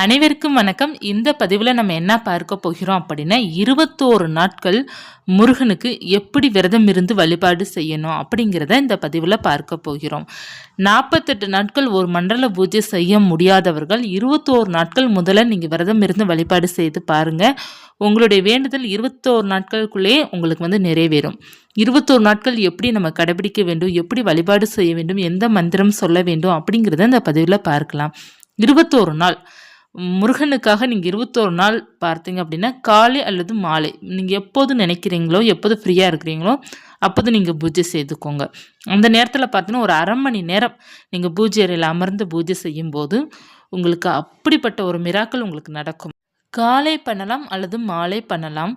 அனைவருக்கும் வணக்கம். இந்த பதிவில் நம்ம என்ன பார்க்க போகிறோம் அப்படின்னா இருபத்தோரு நாட்கள் முருகனுக்கு எப்படி விரதம் இருந்து வழிபாடு செய்யணும் அப்படிங்கிறத இந்த பதிவில் பார்க்க போகிறோம். நாற்பத்தெட்டு நாட்கள் ஒரு மண்டல பூஜை செய்ய முடியாதவர்கள் இருபத்தோரு நாட்கள் முதல்ல நீங்கள் விரதம் இருந்து வழிபாடு செய்து பாருங்கள் உங்களுடைய வேண்டுதல் இருபத்தோரு நாட்களுக்குள்ளே உங்களுக்கு வந்து நிறைவேறும். இருபத்தோரு நாட்கள் எப்படி நம்ம கடைபிடிக்க வேண்டும் எப்படி வழிபாடு செய்ய வேண்டும் எந்த மந்திரம் சொல்ல வேண்டும் அப்படிங்கிறத இந்த பதிவில் பார்க்கலாம். இருபத்தோரு நாள். முருகனுக்காக நீங்கள் இருபத்தோரு நாள் பார்த்தீங்க அப்படின்னா காலை அல்லது மாலை. நீங்கள் எப்போது நினைக்கிறீங்களோ எப்போது ஃப்ரீயாக இருக்கிறீங்களோ அப்போது நீங்கள் பூஜை செய்துக்கோங்க. அந்த நேரத்தில் பார்த்தீங்கன்னா ஒரு அரை மணி நேரம் நீங்கள் பூஜை அறையில் அமர்ந்து பூஜை செய்யும்போது உங்களுக்கு அப்படிப்பட்ட ஒரு மிராக்கள் உங்களுக்கு நடக்கும். காலை பண்ணலாம் அல்லது மாலை பண்ணலாம்.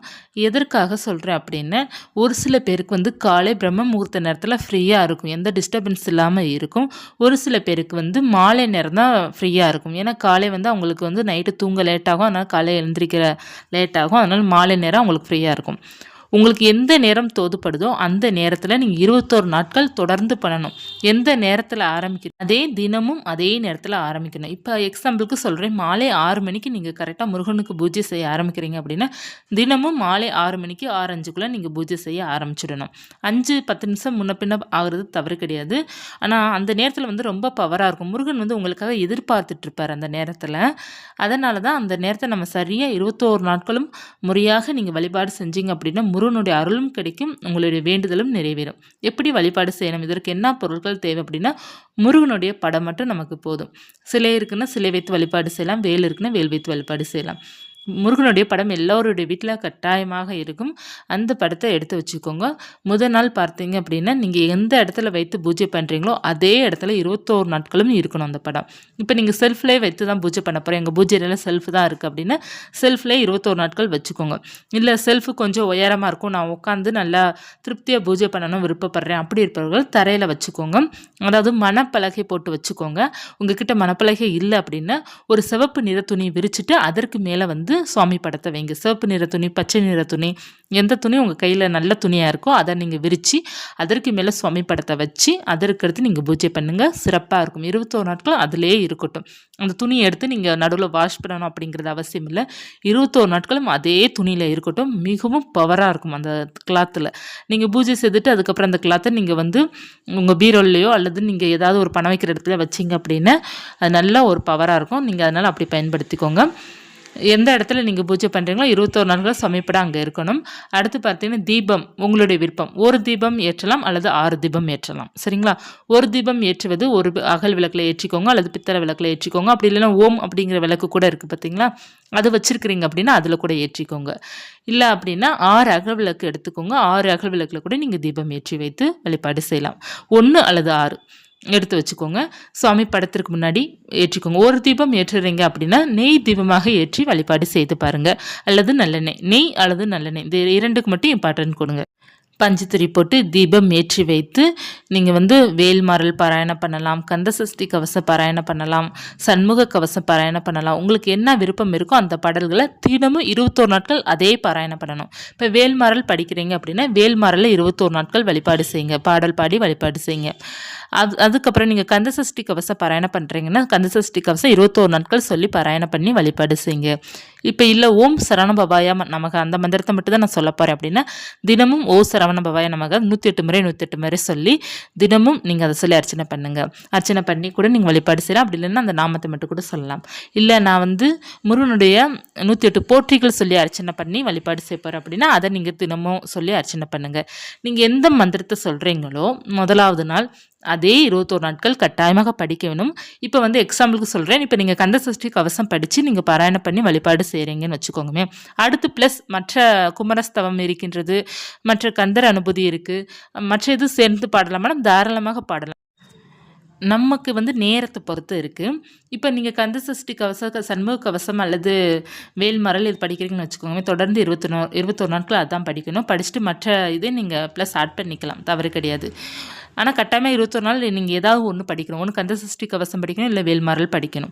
எதற்காக சொல்கிறேன் அப்படின்னு ஒரு சில பேருக்கு வந்து காலை பிரம்ம முகூர்த்த நேரத்தில் ஃப்ரீயாக இருக்கும். எந்த டிஸ்டர்பன்ஸ் இல்லாமல் இருக்கும். ஒரு சில பேருக்கு வந்து மாலை நேரம் தான் ஃப்ரீயாக இருக்கும். ஏன்னா காலை வந்து அவங்களுக்கு வந்து நைட்டு தூங்க லேட்டாகும் அதனால் காலை எழுந்திரிக்கிற லேட்டாகும் அதனால் மாலை நேரம் அவங்களுக்கு ஃப்ரீயாக இருக்கும். உங்களுக்கு எந்த நேரம் தோதுப்படுதோ அந்த நேரத்தில் நீங்கள் இருபத்தோரு நாட்கள் தொடர்ந்து பண்ணணும். எந்த நேரத்தில் ஆரம்பிக்கணும் அதே தினமும் அதே நேரத்தில் ஆரம்பிக்கணும். இப்போ எக்ஸாம்பிளுக்கு சொல்கிறேன் மாலை ஆறு மணிக்கு நீங்கள் கரெக்டாக முருகனுக்கு பூஜை செய்ய ஆரம்பிக்கிறீங்க அப்படின்னா தினமும் மாலை ஆறு மணிக்கு ஆறு அஞ்சுக்குள்ளே நீங்கள் பூஜை செய்ய ஆரம்பிச்சிடணும். அஞ்சு பத்து நிமிஷம் முன்ன பின்ன ஆகுறது தவறு கிடையாது. ஆனால் அந்த நேரத்தில் வந்து ரொம்ப பவராக இருக்கும். முருகன் வந்து உங்களுக்காக எதிர்பார்த்துட்ருப்பார் அந்த நேரத்தில். அதனால தான் அந்த நேரத்தை நம்ம சரியாக இருபத்தோரு நாட்களும் முறையாக நீங்கள் வழிபாடு செஞ்சீங்க அப்படின்னா முருகனுடைய அருளும் கிடைக்கும் உங்களுடைய வேண்டுதலும் நிறைவேறும். எப்படி வழிபாடு செய்யணும்? இதற்கு என்ன பொருட்கள் தேவை அப்படின்னா முருகனுடைய படம் மட்டும் நமக்கு போதும். சிலை இருக்குன்னா சிலை வைத்து வழிபாடு செய்யலாம். வேல் இருக்குன்னா வேல் வைத்து வழிபாடு செய்யலாம். முருகனுடைய படம் எல்லோருடைய வீட்டில் கட்டாயமாக இருக்கும். அந்த படத்தை எடுத்து வச்சுக்கோங்க. முதல் நாள் பார்த்தீங்க அப்படின்னா நீங்கள் எந்த இடத்துல வைத்து பூஜை பண்ணுறீங்களோ அதே இடத்துல இருபத்தோரு நாட்களும் இருக்கணும் அந்த படம். இப்போ நீங்கள் செல்ஃப்லேயே வைத்து தான் பூஜை பண்ண போகிறோம் எங்கள் பூஜையில் செல்ஃப் தான் இருக்குது அப்படின்னா செல்ஃப்லேயே இருபத்தோரு நாட்கள் வச்சுக்கோங்க. இல்லை செல்ஃபு கொஞ்சம் உயரமாக இருக்கும். நான் உட்காந்து நல்லா திருப்தியாக பூஜை பண்ணணும் விருப்பப்படுறேன். அப்படி இருப்பவர்கள் தரையில் வச்சுக்கோங்க. அதாவது மணப்பலகை போட்டு வச்சுக்கோங்க. உங்ககிட்ட மணப்பலகை இல்லை அப்படின்னா ஒரு சிவப்பு நிற துணி விரிச்சிட்டு அதற்கு மேலே வந்து சுவாமி படத்தை வைங்க. சிவப்பு நிற துணி பச்சை நிற துணி எந்த துணி உங்கள் கையில் நல்ல துணியாக இருக்கோ அதை நீங்கள் விரித்து அதற்கு மேலே சுவாமி படத்தை வச்சு அதற்கு எடுத்து நீங்கள் பூஜை பண்ணுங்கள் சிறப்பாக இருக்கும். இருபத்தோரு நாட்களும் அதிலே இருக்கட்டும். அந்த துணியை எடுத்து நீங்கள் நடுவில் வாஷ் பண்ணணும் அப்படிங்கிறது அவசியம் இல்லை. இருபத்தோரு நாட்களும் அதே துணியில் இருக்கட்டும். மிகவும் பவராக இருக்கும் அந்த கிளாத்தில் நீங்கள் பூஜை செய்துட்டு அதுக்கப்புறம் அந்த கிளாத்தை நீங்கள் வந்து உங்கள் பீரோல்லையோ அல்லது நீங்கள் ஏதாவது ஒரு பணம் வைக்கிற இடத்துல வச்சிங்க அப்படின்னா அது நல்ல ஒரு பவராக இருக்கும். நீங்கள் அதனால் அப்படி பயன்படுத்திக்கோங்க. எந்த இடத்துல நீங்கள் பூஜை பண்ணுறீங்களோ இருபத்தோரு நாட்கள் சமைப்பட அங்கே இருக்கணும். அடுத்து பார்த்தீங்கன்னா தீபம் உங்களுடைய விருப்பம். ஒரு தீபம் ஏற்றலாம் அல்லது ஆறு தீபம் ஏற்றலாம். சரிங்களா? ஒரு தீபம் ஏற்றுவது ஒரு அகல் விளக்கில் ஏற்றிக்கோங்க அல்லது பித்தளை விளக்கில் ஏற்றிக்கோங்க. அப்படி இல்லைன்னா ஓம் அப்படிங்கிற விளக்கு கூட இருக்குது பார்த்தீங்களா? அது வச்சுருக்கிறீங்க அப்படின்னா அதில் கூட ஏற்றிக்கோங்க. இல்லை அப்படின்னா ஆறு அகல் விளக்கு எடுத்துக்கோங்க. ஆறு அகல் விளக்கில் கூட நீங்கள் தீபம் ஏற்றி வைத்து வழிபாடு செய்யலாம். ஒன்று அல்லது ஆறு. எடுத்து வச்சுக்கோங்க. சுவாமி படத்திற்கு முன்னாடி ஏற்றிக்கோங்க. ஒரு தீபம் ஏற்றுறீங்க அப்படின்னா நெய் தீபமாக ஏற்றி வழிபாடு செய்து பாருங்கள் அல்லது நல்லெண்ணெய் நெய் அல்லது நல்லெண்ணெய் இந்த இரண்டுக்கு மட்டும் இம்பார்ட்டன்ட் கொடுங்க. பஞ்சுத்திரி போட்டு தீபம் ஏற்றி வைத்து நீங்கள் வந்து வேல்மாறல் பாராயணம் பண்ணலாம் கந்தசஷ்டி கவசம் பாராயணம் பண்ணலாம் சண்முக கவசம் பாராயணம் பண்ணலாம். உங்களுக்கு என்ன விருப்பம் இருக்கோ அந்த பாடல்களை தினமும் இருபத்தோரு நாட்கள் அதே பாராயணம் பண்ணணும். இப்போ வேல்மாறல் படிக்கிறீங்க அப்படின்னா வேல்மாறலில் இருபத்தோரு நாட்கள் வழிபாடு செய்யுங்க பாடல் பாடி வழிபாடு செய்யுங்க. அது அதுக்கப்புறம் நீங்கள் கந்தசஷ்டி கவசம் பாராயணம் பண்ணுறீங்கன்னா கந்தசஷ்டி கவசம் இருபத்தோரு நாட்கள் சொல்லி பாராயணம் பண்ணி வழிபாடு செய்யுங்க. இப்போ இல்லை ஓம் சரவண பபாயா நமக்கு அந்த மந்திரத்தை மட்டும் தான் நான் சொல்ல போகிறேன் அப்படின்னா தினமும் ஓ சரவண பபாயா நமக்கு நூற்றி எட்டு முறை நூற்றி எட்டு முறை சொல்லி தினமும் நீங்கள் அதை சொல்லி அர்ச்சனை பண்ணுங்கள் அர்ச்சனை பண்ணி கூட நீங்கள் வழிபாடு செய்யலாம். அப்படி இல்லைன்னா அந்த நாமத்தை மட்டும் கூட சொல்லலாம். இல்லை நான் வந்து முருகனுடைய நூற்றி எட்டு போற்றிகள் சொல்லி அர்ச்சனை பண்ணி வழிபாடு செய்ய போகிறேன் அப்படின்னா அதை நீங்கள் தினமும் சொல்லி அர்ச்சனை பண்ணுங்கள் நீங்கள் எந்த மந்திரத்தை சொல்கிறீங்களோ முதலாவது நாள் அதே இருபத்தோரு நாட்கள் கட்டாயமாக படிக்க வேணும். இப்போ வந்து எக்ஸாம்பிளுக்கு சொல்கிறேன் இப்போ நீங்கள் கந்த சஷ்டி கவசம் படித்து நீங்கள் பாராயணம் பண்ணி வழிபாடு செய்கிறீங்கன்னு வச்சுக்கோங்கமே. அடுத்து ப்ளஸ் மற்ற குமரஸ்தவம் இருக்கின்றது. மற்ற கந்தர் அனுபூதி இருக்குது மற்ற இது சேர்ந்து பாடலாம். மேடம் தாராளமாக பாடலாம். நமக்கு வந்து நேரத்தை பொறுத்து இருக்குது இப்போ நீங்கள் கந்த சஷ்டி கவச சண்முக கவசம் அல்லது வேல்மரல் இது படிக்கிறீங்கன்னு வச்சுக்கோங்க தொடர்ந்து இருபத்தொன்னு இருபத்தொரு நாட்கள் அதான் படிக்கணும். படிச்சுட்டு மற்ற இதே நீங்கள் ப்ளஸ் ஆட் பண்ணிக்கலாம். தவறு கிடையாது. ஆனால் கட்டாயமாக இருபத்தொரு நாள் நீங்கள் ஏதாவது ஒன்று படிக்கணும். ஒன்று கந்த சஷ்டி கவசம் படிக்கணும் இல்லை வேல்மாரல் படிக்கணும்.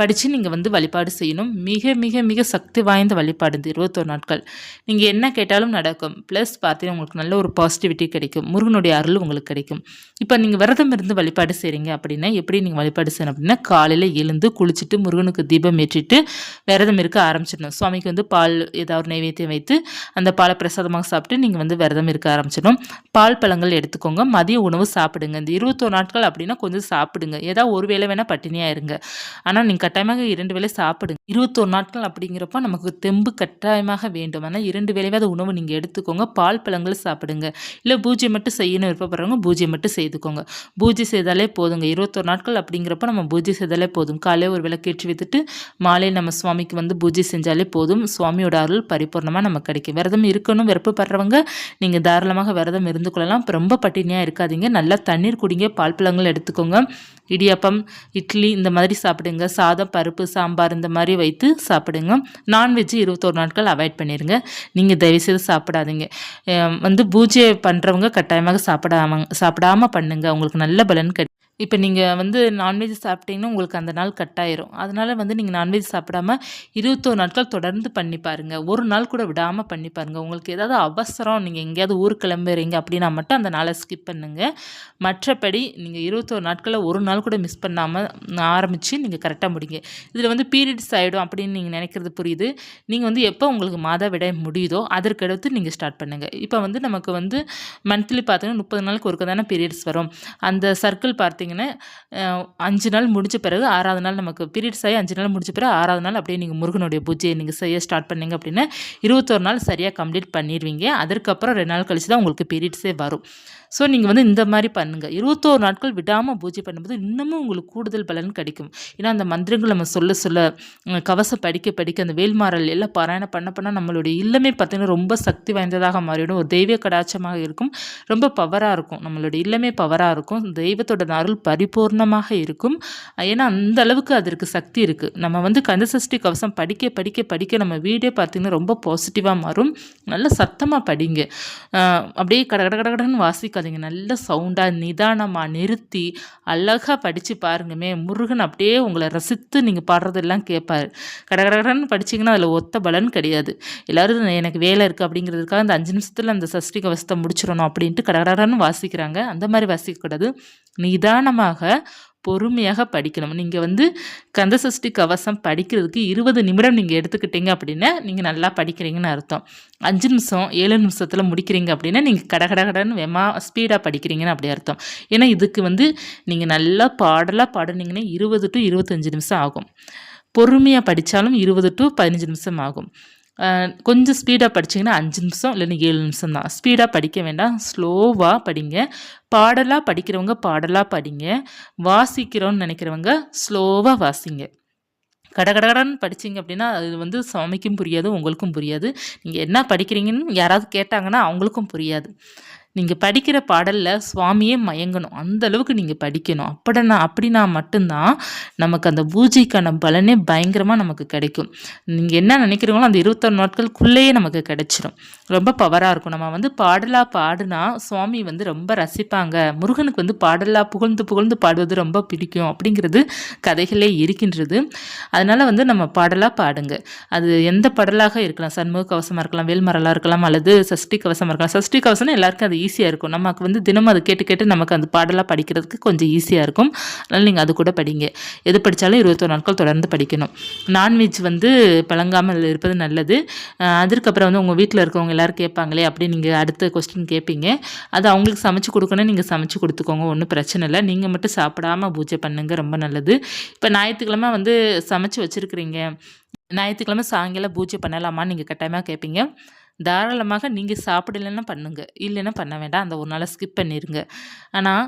படித்து நீங்கள் வந்து வழிபாடு செய்யணும். மிக மிக மிக சக்தி வாய்ந்த வழிபாடு இந்த இருபத்தொரு நாட்கள். நீங்கள் என்ன கேட்டாலும் நடக்கும். ப்ளஸ் பார்த்தீங்கன்னா உங்களுக்கு நல்ல ஒரு பாசிட்டிவிட்டி கிடைக்கும். முருகனுடைய அருள் உங்களுக்கு கிடைக்கும். இப்போ நீங்கள் விரதம் இருந்து வழிபாடு செய்கிறீங்க அப்படின்னா எப்படி நீங்கள் வழிபாடு செய்யணும் அப்படின்னா காலையில் எழுந்து குளிச்சுட்டு முருகனுக்கு தீபம் ஏற்றிட்டு விரதம் இருக்க ஆரம்பிச்சிடணும். சுவாமிக்கு வந்து பால் ஏதாவது நைவேத்தியம் வைத்து அந்த பாலை பிரசாதமாக சாப்பிட்டு நீங்கள் வந்து விரதம் இருக்க ஆரம்பிச்சிடணும். பால் பழங்கள் எடுத்துக்கோங்க. மதிய உணவு சாப்பிடுங்க. இந்த இருபத்தோரு நாட்கள் அப்படின்னா கொஞ்சம் சாப்பிடுங்க. ஏதாவது ஒரு வேளை வேணால் பட்டினியாக இருங்க. ஆனால் நீங்கள் கட்டாயமாக இரண்டு வேளை சாப்பிடுங்க. இருபத்தோரு நாட்கள் அப்படிங்கிறப்ப நமக்கு தெம்பு கட்டாயமாக வேண்டும். ஆனால் இரண்டு வேளையாவது உணவு நீங்கள் எடுத்துக்கோங்க. பால் பழங்கள் சாப்பிடுங்க. இல்லை பூஜை மட்டும் செய்யணும் விருப்பப்படுறவங்க பூஜை மட்டும் செய்துக்கோங்க. பூஜை செய்தாலே போதுங்க. இருபத்தோரு நாட்கள் அப்படிங்கிறப்ப நம்ம பூஜை செய்தாலே போதும். காலையில் ஒரு விளக்கேற்றி வைத்துட்டு மாலையில் நம்ம சுவாமிக்கு வந்து பூஜை செஞ்சாலே போதும். சுவாமியோட அருள் பரிபூர்ணமாக நமக்கு கிடைக்கும். விரதம் இருக்கணும். விருப்பப்படுறவங்க நீங்கள் தாராளமாக விரதம் இருந்து கொள்ளலாம். ரொம்ப பட்டினியாக இருக்காதீங்க. நல்லா தண்ணீர் குடிங்க பால் பழங்கள் எடுத்துக்கோங்க. இடியாப்பம் இட்லி இந்த மாதிரி சாப்பிடுங்க. சாதம் பருப்பு சாம்பார் இந்த மாதிரி வைத்து சாப்பிடுங்க. நான்வெஜ் இருபத்தோரு நாட்கள் அவாய்ட் பண்ணிடுங்க நீங்கள் தயவுசெய்து சாப்பிடாதீங்க. வந்து பூஜை பண்ணுறவங்க கட்டாயமாக சாப்பிடாம சாப்பிடாம பண்ணுங்கள் உங்களுக்கு நல்ல பலன் கிடைக்கும் இப்போ நீங்கள் வந்து நான்வெஜ் சாப்பிட்டீங்கன்னா உங்களுக்கு அந்த நாள் கட்டாயிரும். அதனால் வந்து நீங்கள் நான்வெஜ் சாப்பிடாம இருபத்தோரு நாட்கள் தொடர்ந்து பண்ணி பாருங்கள் ஒரு நாள் கூட விடாமல் பண்ணி பாருங்கள் உங்களுக்கு ஏதாவது அவசரம் நீங்கள் எங்கேயாவது ஊர் கிளம்புறீங்க அப்படின்னா மட்டும் அந்த நாளை ஸ்கிப் பண்ணுங்கள் மற்றபடி நீங்கள் இருபத்தோரு நாட்களில் ஒரு நாள் கூட மிஸ் பண்ணாமல் ஆரம்பித்து நீங்கள் கரெக்டாக முடிங்க. இதில் வந்து பீரியட்ஸ் ஆகிடும் அப்படின்னு நீங்கள் நினைக்கிறது புரியுது. நீங்கள் வந்து எப்போ உங்களுக்கு மாதவிடை முடியுதோ அதற்கடுத்து நீங்கள் ஸ்டார்ட் பண்ணுங்கள் இப்போ வந்து நமக்கு வந்து மந்த்லி பார்த்தீங்கன்னா முப்பது நாளுக்கு ஒருக்க தானே பீரியட்ஸ் வரும். அந்த சர்க்கிள் பார்த்தீங்கன்னா அஞ்சு நாள் முடிஞ்ச பிறகு ஆறாவது நாள் நமக்கு பீரியட்ஸ் ஆகி அஞ்சு நாள் முடிஞ்ச பிறகு ஆறாவது நாள் அப்படியே நீங்கள் முருகனுடைய பூஜையை நீங்கள் செய்ய ஸ்டார்ட் பண்ணீங்க அப்படின்னா இருபத்தொரு நாள் சரியாக கம்ப்ளீட் பண்ணிடுவீங்க அதற்கப்புறம் ரெண்டு நாள் கழிச்சு தான் உங்களுக்கு பீரியட்ஸே வரும். ஸோ நீங்கள் வந்து இந்த மாதிரி பண்ணுங்கள் இருபத்தோரு நாட்கள் விடாமல் பூஜை பண்ணும்போது இன்னமும் உங்களுக்கு கூடுதல் பலன் கிடைக்கும். ஏன்னா அந்த மந்திரங்கள் நம்ம சொல்ல சொல்ல கவசம் படிக்க படிக்க அந்த வேல்மாறல் எல்லாம் பாராயணம் பண்ண பண்ண நம்மளுடைய இல்லமே பார்த்திங்கன்னா ரொம்ப சக்தி வாய்ந்ததாக மாறிடும் ஒரு தெய்வ கடாட்சமாக இருக்கும். ரொம்ப பவராக இருக்கும். நம்மளுடைய இல்லமே பவராக இருக்கும். தெய்வத்தோட அருள் பரிபூர்ணமாக இருக்கும். ஏன்னா அந்த அளவுக்கு அதற்கு சக்தி இருக்குது நம்ம வந்து கந்தசஷ்டி கவசம் படிக்க படிக்க படிக்க நம்ம வீடே பார்த்திங்கன்னா ரொம்ப பாசிட்டிவாக மாறும். நல்ல சத்தமாக படிங்க. அப்படியே கட கட கட வாசிக்க வாசிக்காதீங்க நல்ல சவுண்டாக நிதானமாக நிறுத்தி அழகாக படித்து பாருங்கமே. முருகன் அப்படியே உங்களை ரசித்து நீங்கள் பாடுறதெல்லாம் கேட்பாரு கடகடகடன்னு படிச்சிங்கன்னா அதில் ஒத்த பலன் கிடையாது. எல்லோரும் எனக்கு வேலை இருக்குது அப்படிங்கிறதுக்காக அந்த அஞ்சு நிமிஷத்தில் அந்த சஷ்டி கவசத்தை முடிச்சிடணும் அப்படின்ட்டு கட வாசிக்கிறாங்க. அந்த மாதிரி வாசிக்கக்கூடாது. நிதானமாக பொறுமையாக படிக்கணும். நீங்கள் வந்து கந்தசஷ்டி கவசம் படிக்கிறதுக்கு இருபது நிமிடம் நீங்கள் எடுத்துக்கிட்டீங்க அப்படின்னா நீங்கள் நல்லா படிக்கிறீங்கன்னு அர்த்தம். அஞ்சு நிமிஷம் ஏழு நிமிஷத்தில் முடிக்கிறீங்க அப்படின்னா நீங்கள் கட கட கடன்னு வேமா ஸ்பீடாக படிக்கிறீங்கன்னு அப்படி அர்த்தம். ஏன்னா இதுக்கு வந்து நீங்கள் நல்லா பாடலாக பாடுனீங்கன்னா இருபது டு இருபத்தஞ்சி நிமிஷம் ஆகும். பொறுமையாக படித்தாலும் இருபது டு பதினஞ்சு நிமிஷம் ஆகும். கொஞ்சம் ஸ்பீடாக படிச்சிங்கன்னா அஞ்சு நிமிஷம் இல்லைன்னா ஏழு நிமிஷம் தான் ஸ்பீடாக படிக்க வேண்டாம். ஸ்லோவாக படிங்க. பாடலாக படிக்கிறவங்க பாடலாக படிங்க. வாசிக்கிறோன்னு நினைக்கிறவங்க ஸ்லோவாக வாசிங்க. கடகடகடன்னு படிச்சீங்க அப்படின்னா அது வந்து சுவாமிக்கும் புரியாது உங்களுக்கும் புரியாது. நீங்கள் என்ன படிக்கிறீங்கன்னு யாராவது கேட்டாங்கன்னா அவங்களுக்கும் புரியாது. நீங்கள் படிக்கிற பாடலில் சுவாமியே மயங்கணும். அந்த அளவுக்கு நீங்கள் படிக்கணும். அப்படின்னா அப்படின்னா மட்டும்தான் நமக்கு அந்த பூஜைக்கான பலனே பயங்கரமாக நமக்கு கிடைக்கும். நீங்கள் என்ன நினைக்கிறீங்களோ அந்த இருபத்தொரு நாட்களுக்குள்ளேயே நமக்கு கிடைச்சிரும். ரொம்ப பவராக இருக்கும். நம்ம வந்து பாடலாக பாடுனா சுவாமி வந்து ரொம்ப ரசிப்பாங்க. முருகனுக்கு வந்து பாடலாக புகழ்ந்து புகழ்ந்து பாடுவது ரொம்ப பிடிக்கும் அப்படிங்கிறது கதைகளே இருக்கின்றது. அதனால் வந்து நம்ம பாடலாக பாடுங்க. அது எந்த பாடலாக இருக்கலாம். சண்முக கவசமாக இருக்கலாம் வேல்மரலாக இருக்கலாம் அல்லது சஷ்டி கவசமாக இருக்கலாம். சஷ்டி கவசம்னா எல்லாருக்கும் அது ஈஸியாக இருக்கும். நமக்கு வந்து தினமும் அதை கேட்டு கேட்டு நமக்கு அந்த பாடலாக படிக்கிறதுக்கு கொஞ்சம் ஈஸியாக இருக்கும். அதனால் நீங்கள் அது கூட படிங்க. எது படித்தாலும் இருபத்தொரு நாட்கள் தொடர்ந்து படிக்கணும். நான்வெஜ் வந்து பழங்காமல் இருப்பது நல்லது. அஹ் அதற்கப்புறம் வந்து உங்கள் வீட்டில் இருக்கவங்க எல்லாரும் கேட்பாங்களே அப்படி நீங்கள் அடுத்த கொஸ்டின் கேட்பீங்க. அது அவங்களுக்கு சமைச்சு கொடுக்கணும் நீங்கள் சமைச்சு கொடுத்துக்கோங்க. ஒன்றும் பிரச்சனை இல்லை. நீங்கள் மட்டும் சாப்பிடாம பூஜை பண்ணுங்க ரொம்ப நல்லது. இப்போ ஞாயிற்றுக்கிழமை வந்து சமைச்சு வச்சுருக்கிறீங்க. ஞாயிற்றுக்கிழமை சாயங்காலம் பூஜை பண்ணலாமான்னு நீங்கள் கட்டாயமாக கேட்பீங்க. தாராளமாக நீங்கள் சாப்பிடலைன்னா பண்ணுங்கள் இல்லைன்னா பண்ண வேண்டாம். அந்த ஒரு நாளை ஸ்கிப் பண்ணிடுங்க ஆனால்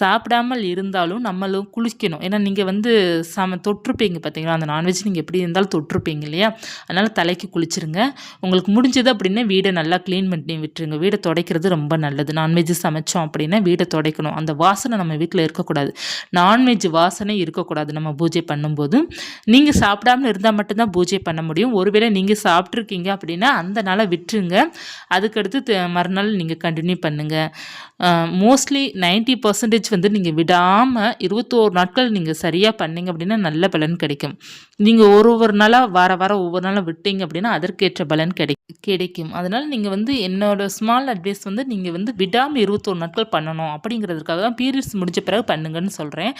சாப்பிடாமல் இருந்தாலும் நம்மளும் குளிக்கணும். ஏன்னா நீங்கள் வந்து சம தொற்றுப்பீங்க பார்த்தீங்களா? அந்த நான்வெஜ் நீங்கள் எப்படி இருந்தாலும் தொற்றுப்பீங்க இல்லையா? அதனால் தலைக்கு குளிச்சிருங்க. உங்களுக்கு முடிஞ்சது அப்படின்னா வீடை நல்லா க்ளீன் பண்ணி விட்டுருங்க. வீடை துடைக்கிறது ரொம்ப நல்லது. நான்வெஜ் சமைச்சோம் அப்படின்னா வீடை துடைக்கணும். அந்த வாசனை நம்ம வீட்டில் இருக்கக்கூடாது. நான்வெஜ் வாசனை இருக்கக்கூடாது. நம்ம பூஜை பண்ணும்போது. நீங்கள் சாப்பிடாமல் இருந்தால் மட்டும்தான் பூஜை பண்ண முடியும். ஒருவேளை நீங்கள் சாப்பிட்ருக்கீங்க அப்படின்னா அந்த நாளை விட்டுருங்க. அதுக்கடுத்து மறுநாள் நீங்கள் கண்டினியூ பண்ணுங்கள் மோஸ்ட்லி 90% பர்சன்டேஜ் வந்து நீங்கள் விடாமல் இருபத்தோரு நாட்கள் நீங்கள் சரியாக பண்ணிங்க அப்படின்னா நல்ல பலன் கிடைக்கும். நீங்கள் ஒரு ஒரு நாளாக வார வாரம் ஒவ்வொரு நாளாக விட்டீங்க அப்படின்னா அதற்கேற்ற பலன் கிடை கிடைக்கும். அதனால் நீங்கள் வந்து என்னோட ஸ்மால் அட்வைஸ் வந்து நீங்கள் வந்து விடாமல் இருபத்தோரு நாட்கள் பண்ணணும் அப்படிங்கிறதுக்காக தான் பீரியட்ஸ் முடிஞ்ச பிறகு பண்ணுங்கன்னு சொல்கிறேன்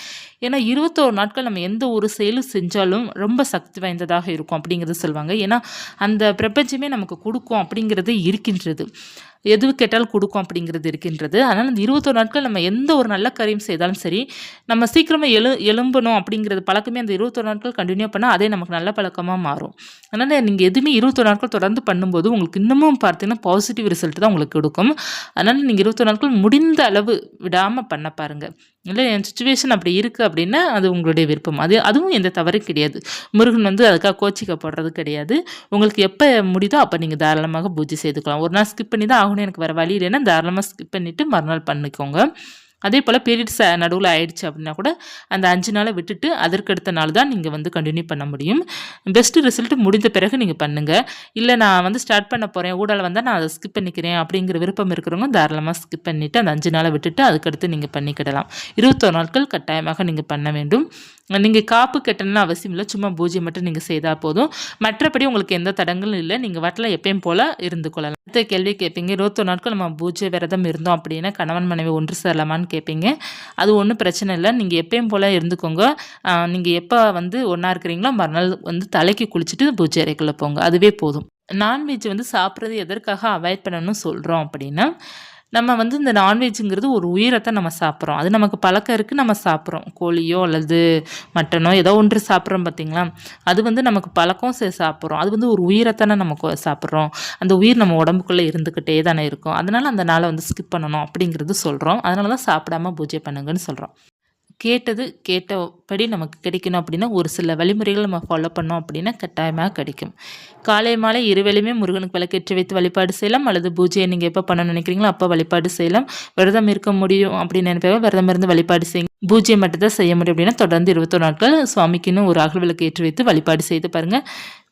ஏன்னா இருபத்தோரு நாட்கள் நம்ம எந்த ஒரு செயலும் செஞ்சாலும் ரொம்ப சக்தி வாய்ந்ததாக இருக்கும் அப்படிங்கிறது சொல்லுவாங்க. ஏன்னா அந்த பிரபஞ்சமே நமக்கு கொடுக்கும் அப்படிங்கிறது இருக்கின்றது. எது கேட்டாலும் கொடுக்கும் அப்படிங்கிறது இருக்கின்றது. அதனால் இந்த இருபத்தோரு நாட்கள் நம்ம எந்த ஒரு நல்ல காரியம் செய்தாலும் சரி நம்ம சீக்கிரமாக எழு எழும்பணும் அப்படிங்கிறது பழக்கமே அந்த இருபத்தொரு நாட்கள் கண்டினியூ பண்ணால் அதே நமக்கு நல்ல பழக்கமாக மாறும். அதனால் நீங்கள் எதுவுமே இருபத்தொரு நாட்கள் தொடர்ந்து பண்ணும்போது உங்களுக்கு இன்னமும் பார்த்தீங்கன்னா பாசிட்டிவ் ரிசல்ட் தான் உங்களுக்கு கொடுக்கும். அதனால் நீங்கள் இருபத்தொரு நாட்கள் முடிந்த அளவு விடாமல் பண்ண பாருங்கள் இல்லை என் சுச்சுவேஷன் அப்படி இருக்குது அப்படின்னா அது உங்களுடைய விருப்பம். அது அதுவும் எந்த தவறும் கிடையாது. முருகன் வந்து அதுக்காக கோச்சிக்கப்படுறது கிடையாது. உங்களுக்கு எப்போ முடியுதோ அப்போ நீங்கள் தாராளமாக பூஜை செய்துக்கலாம். ஒரு நாள் ஸ்கிப் பண்ணி தான் ஆகணும். எனக்கு வேறு வழி இல்லைன்னா தாராளமாக ஸ்கிப் பண்ணிவிட்டு மறுநாள் பண்ணிக்கோங்க. அதே போல் பீரியட்ஸ் நடுவில் ஆயிடுச்சு அப்படின்னா கூட அந்த அஞ்சு நாளை விட்டுட்டு அதற்கடுத்த நாள் தான் நீங்கள் வந்து கண்டினியூ பண்ண முடியும். பெஸ்ட்டு ரிசல்ட் முடிந்த பிறகு நீங்கள் பண்ணுங்கள் இல்லை நான் வந்து ஸ்டார்ட் பண்ண போகிறேன் ஊடால் வந்தால் நான் அதை ஸ்கிப் பண்ணிக்கிறேன் அப்படிங்கிற விருப்பம் இருக்கிறவங்க தாராளமாக ஸ்கிப் பண்ணிவிட்டு அந்த அஞ்சு நாளை விட்டுட்டு அதுக்கடுத்து நீங்கள் பண்ணிக்கிடலாம். இருபத்தோரு நாட்கள் கட்டாயமாக நீங்கள் பண்ண வேண்டும். நீங்கள் காப்பு கட்டணும்னு அவசியம் இல்லை. சும்மா பூஜை மட்டும் நீங்கள் செய்தால் போதும். மற்றபடி உங்களுக்கு எந்த தடங்களும் இல்லை. நீங்கள் வட்டில் எப்பயும் போல் இருந்து கொள்ளலாம். அடுத்த கேள்வி கேட்பீங்க இருபத்தொரு நாட்கள் நம்ம பூஜை விரதம் இருந்தோம் அப்படின்னா கணவன் மனைவி ஒன்று சேரலாமான்னு கேட்பீங்க அது ஒன்றும் பிரச்சனை இல்லை. நீங்கள் எப்பயும் போல் இருந்துக்கோங்க. நீங்கள் எப்போ வந்து ஒன்றா இருக்கிறீங்களோ மறுநாள் வந்து தலைக்கு குளிச்சுட்டு பூஜை அறைக்குள்ளே போங்க. அதுவே போதும். நான்வெஜ் வந்து சாப்பிட்றது எதற்காக அவாய்ட் பண்ணணும்னு சொல்கிறோம் அப்படின்னா நம்ம வந்து இந்த நான்வெஜ்ஜுங்கிறது ஒரு உயிரத்தை நம்ம சாப்பிட்றோம். அது நமக்கு பழக்கம் இருக்குது நம்ம சாப்பிட்றோம். கோழியோ அல்லது மட்டனோ ஏதோ ஒன்று சாப்பிட்றோம் பார்த்திங்களா? அது வந்து நமக்கு பழக்கம் சரி சாப்பிட்றோம். அது வந்து ஒரு உயிரைத்தானே நம்ம சாப்பிட்றோம். அந்த உயிர் நம்ம உடம்புக்குள்ளே இருந்துக்கிட்டே தானே இருக்கும். அதனால் அந்த நாளை வந்து ஸ்கிப் பண்ணணும் அப்படிங்கிறது சொல்கிறோம் அதனால தான் சாப்பிடாம பூஜை பண்ணுங்கன்னு சொல்கிறோம் கேட்டது கேட்டபடி நமக்கு கிடைக்கணும் அப்படின்னா ஒரு சில வழிமுறைகள் நம்ம ஃபாலோ பண்ணோம் அப்படின்னா கட்டாயமாக கிடைக்கும். காலை மாலை இருவேளையுமே முருகனுக்கு விளக்கேற்றி வைத்து வழிபாடு செய்யலாம். அல்லது பூஜையை நீங்கள் எப்போ பண்ண நினைக்கிறீங்களோ அப்போ வழிபாடு செய்யலாம். விரதம் இருக்க முடியும் அப்படின்னு நினைப்பவங்க விரதம் இருந்து வழிபாடு செய்யுங்க. பூஜை மட்டும் தான் செய்ய முடியும் அப்படின்னா தொடர்ந்து இருபத்தொரு நாட்கள் சுவாமிக்குன்னு ஒரு அகல் விளக்கு ஏற்றி வைத்து வழிபாடு செய்து பாருங்கள்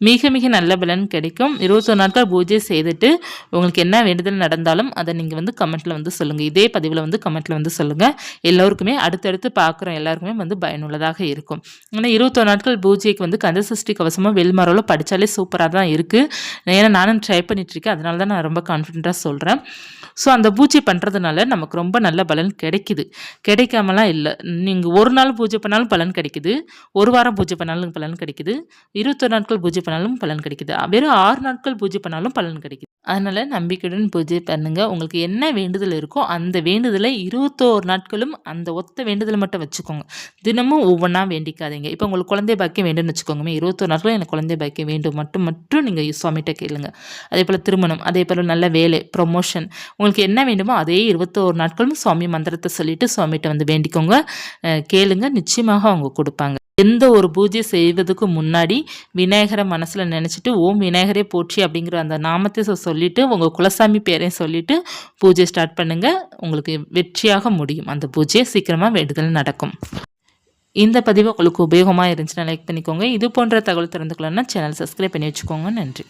மிக மிக நல்ல பலன் கிடைக்கும். இருபத்தொரு நாட்கள் பூஜை செய்துட்டு உங்களுக்கு என்ன வேண்டுதல் நடந்தாலும் அதை நீங்கள் வந்து கமெண்ட்டில் வந்து சொல்லுங்கள் இதே பதிவில் வந்து கமெண்ட்டில் வந்து சொல்லுங்கள் எல்லோருக்குமே அடுத்தடுத்து பார்க்குறோம். எல்லாருக்குமே வந்து பயனுள்ளதாக இருக்கும். ஆனால் இருபத்தொரு நாட்கள் பூஜைக்கு வந்து கந்த சஷ்டி கவசமாக வெளிமரவில் படித்தாலே சூப்பராக தான் இருக்குது ஏன்னா நானும் ட்ரை பண்ணிகிட்ருக்கேன் அதனால தான் நான் ரொம்ப கான்ஃபிடென்ட்டாக சொல்கிறேன் ஸோ அந்த பூஜை பண்ணுறதுனால நமக்கு ரொம்ப நல்ல பலன் கிடைக்குது. கிடைக்காமலாம் இல்லை. நீங்கள் ஒரு நாள் பூஜை பண்ணாலும் பலன் கிடைக்குது. ஒரு வாரம் பூஜை பண்ணாலும் பலன் கிடைக்குது. இருபத்தொரு நாட்கள் பூஜை பண்ணாலும் பலன் கிடைக்குது. வெறும் ஆறு நாட்கள் பூஜை பண்ணாலும் பலன் கிடைக்குது. அதனால் நம்பிக்கையுடன் பூஜை பண்ணுங்கள் உங்களுக்கு என்ன வேண்டுதல் இருக்கோ அந்த வேண்டுதலை இருபத்தோரு நாட்களும் அந்த ஒத்த வேண்டுதலை மட்டும் வச்சுக்கோங்க. தினமும் ஒவ்வொன்றா வேண்டிக்காதீங்க. இப்போ உங்களுக்கு குழந்தை பாக்கியம் வேண்டும்னு வச்சுக்கோங்க இருபத்தோரு நாட்களும் எனக்கு குழந்தை பாக்கியம் வேண்டும் மட்டும் மட்டும் நீங்கள் சுவாமிகிட்ட கேளுங்க. அதே போல் திருமணம் அதே போல் நல்ல வேலை ப்ரொமோஷன் உங்களுக்கு என்ன வேண்டுமோ அதே இருபத்தோரு நாட்களும் சுவாமி மந்திரத்தை சொல்லிட்டு சுவாமிகிட்ட வந்து வேண்டிக்கோங்க. கேளுங்க. நிச்சயமாக அவங்க கொடுப்பாங்க. எந்த ஒரு பூஜை செய்வதுக்கு முன்னாடி விநாயகரை மனசில் நினச்சிட்டு ஓம் விநாயகரே போற்றி அப்படிங்கிற அந்த நாமத்தை சொல்லிவிட்டு உங்கள் குலசாமி பேரையும் சொல்லிவிட்டு பூஜை ஸ்டார்ட் பண்ணுங்கள் உங்களுக்கு வெற்றியாக முடியும். அந்த பூஜையை சீக்கிரமாக வேண்டுதல் நடக்கும். இந்த பதிவு உங்களுக்கு உபயோகமாக இருந்துச்சுன்னா லைக் பண்ணிக்கோங்க. இது போன்ற தகவல் தெரிந்துக்கலாம்னா சேனல் சப்ஸ்கிரைப் பண்ணி வச்சுக்கோங்க. நன்றி.